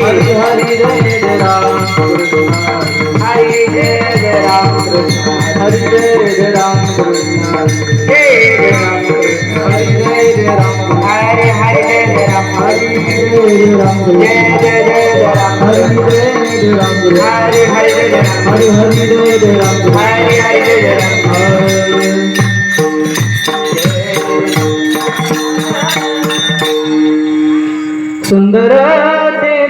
हरी हरी जय जय राम हरी जय हरी जय जय हरी हरे जय जय जय जय राम जय जय जय राम हरी हरे हरे सुंदर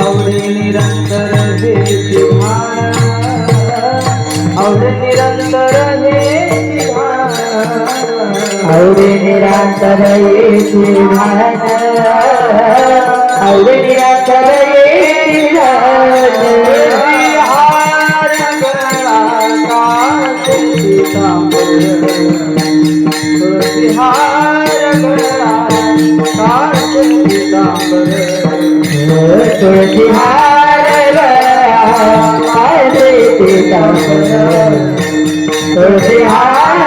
आवडे निरंतर हे आवडे निरंतर हे आवडे निरंतर आवडे कासे पितांबर तुझहार गळा कासे पितांबर तुळशी हार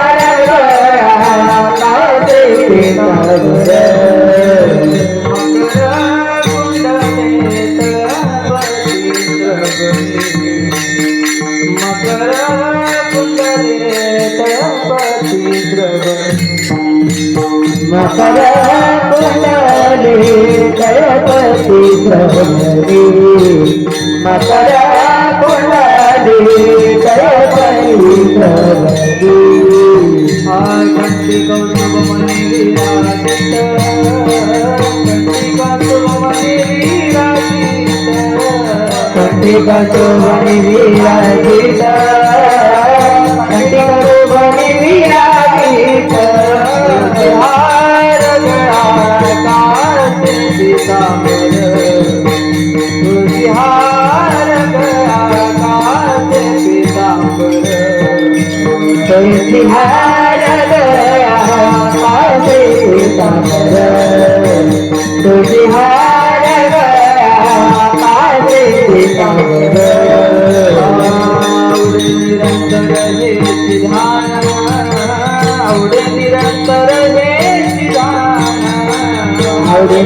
तुळशी मकर कुंडले मकर कुंडली गणपती प्रभवी मकर कुंडली गणपती प्रभवी हाय कंठी कौतुक मनी कंठी मनी विराजित.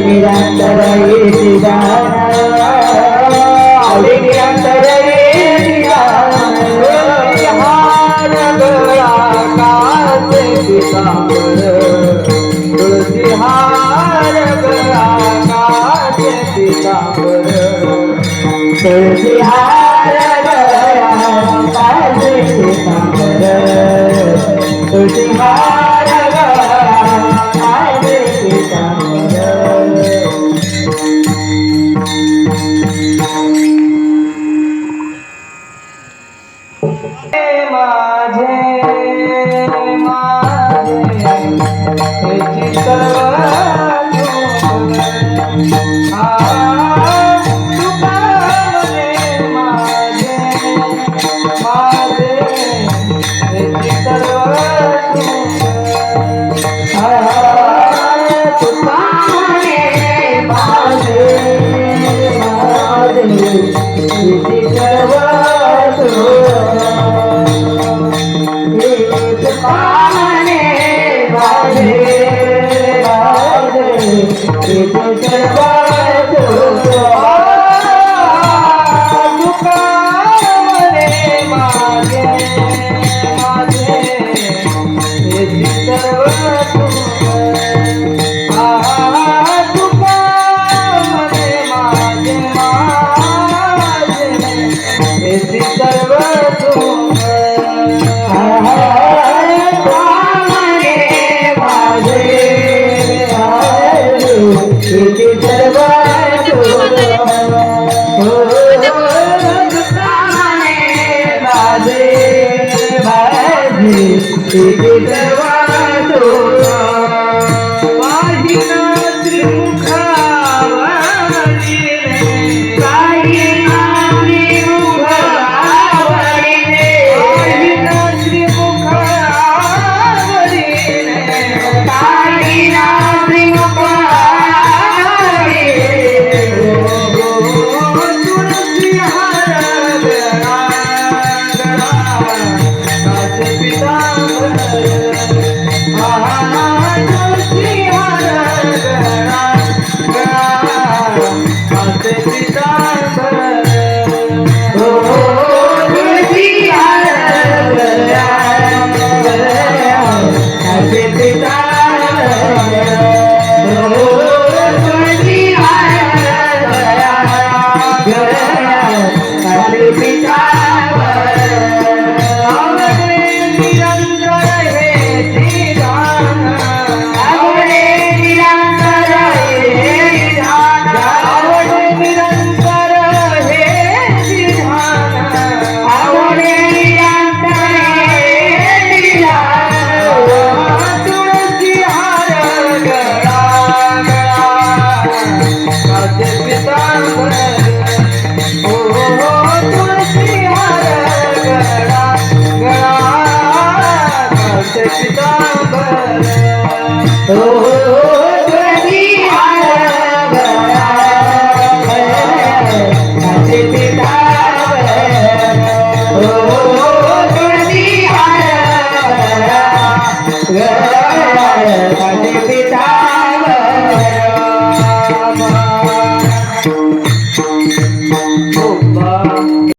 निरंतर हे ध्यान आवडे निरंतर तुळशी ಸಿದ್ಧಿರವ ಬಿಡುಗವಾದೋ oh,